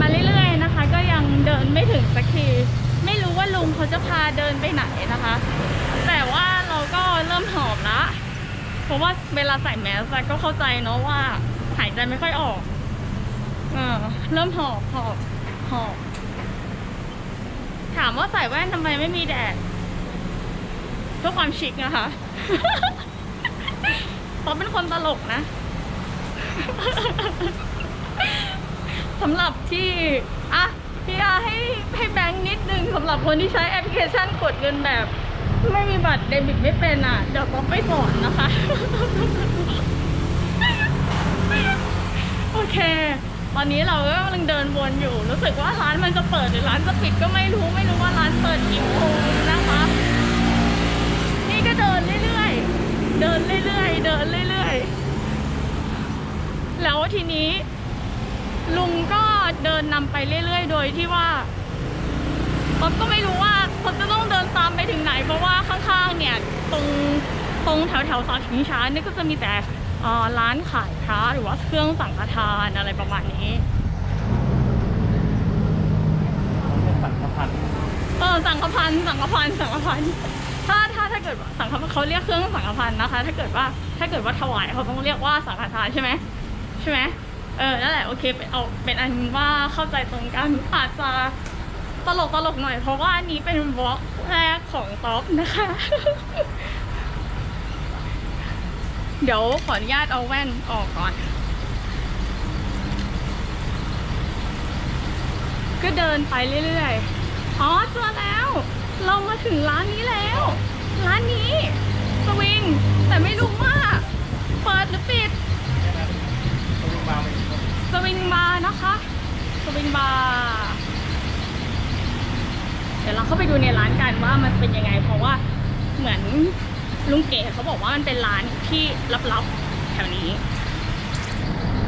มาเรื่อยๆนะคะ ก็ยังเดินไม่ถึงสักที ไม่รู้ว่าลุงเขาจะพาเดินไปไหนนะคะ แต่ว่าเราก็เริ่มหอบละเพราะว่าเวลาใส่แมสก็เข้าใจเนาะว่าหายใจไม่ค่อยออกเออเริ่มหอบหอบหอบถามว่าใส่แว่นทำไมไม่มีแดดเพื่อความชิคนะคะเพราะเป็นคนตลกนะ สำหรับที่อะพี่อาให้ให้แบงค์นิดนึงสำหรับคนที่ใช้แอปพลิเคชันกดเงินแบบ ไม่มีบัตรเดบิตไม่เป็นอะเดี๋ยวต้องไปสอนนะคะ โอเค ตอนนี้เราก็กำลังเดินวนอยู่ รู้สึกว่าร้านมันจะเปิดหรือร้านจะปิดก็ไม่รู้ไม่รู้ว่าร้านเปิดกี่โมงนะคะ นี่ก็เดินเรื่อยๆเดินเรื่อยๆเดินเรื่อยๆแล้วทีนี้ ลุงก็เดินนำไปเรื่อย ๆ โดยที่ว่าผมก็ไม่รู้ว่าผมจะต้องเดินตามไปถึงไหน เพราะว่าข้างๆ เนี่ย ตรงตรงแถวแถวซอยชิงช้านี่ก็จะมีแต่ร้านขายพระหรือว่าเครื่องสังฆทานอะไรประมาณนี้สังฆพันธ์เออสังฆพันธ์สังฆพันธ์สังฆพันธ์ถ้าถ้าถ้าเกิดสังฆเขาเรียกเครื่องสังฆพันธ์นะคะ ถ้าเกิดว่าถ้าเกิดว่าถวายเขาต้องเรียกว่าสังฆทานใช่ไหมใช่ไหม เออนั่นแหละโอเคเป็นเอาเป็นอันว่าเข้าใจตรงกันอาจจะตลกตลกหน่อย เพราะว่าอันนี้เป็นวอล์กแรกของท็อปนะคะ เดี๋ยวขออนุญาตเอาแว่นออกก่อน ก็เดินไปเรื่อยๆ อ๋อเจอแล้ว เรามาถึงร้านนี้แล้ว ร้านนี้ สวิง แต่ไม่รู้ว่า เปิดหรือปิด สวิงบาร์ไป สวิงบาร์ นะคะสวิงบาร์เดี๋ยวเราเข้าไปดูในร้านกันว่ามันเป็นยังไง เพราะว่าเหมือนลุงเก๋เขาบอกว่ามันเป็นร้านที่ลับๆแถวนี้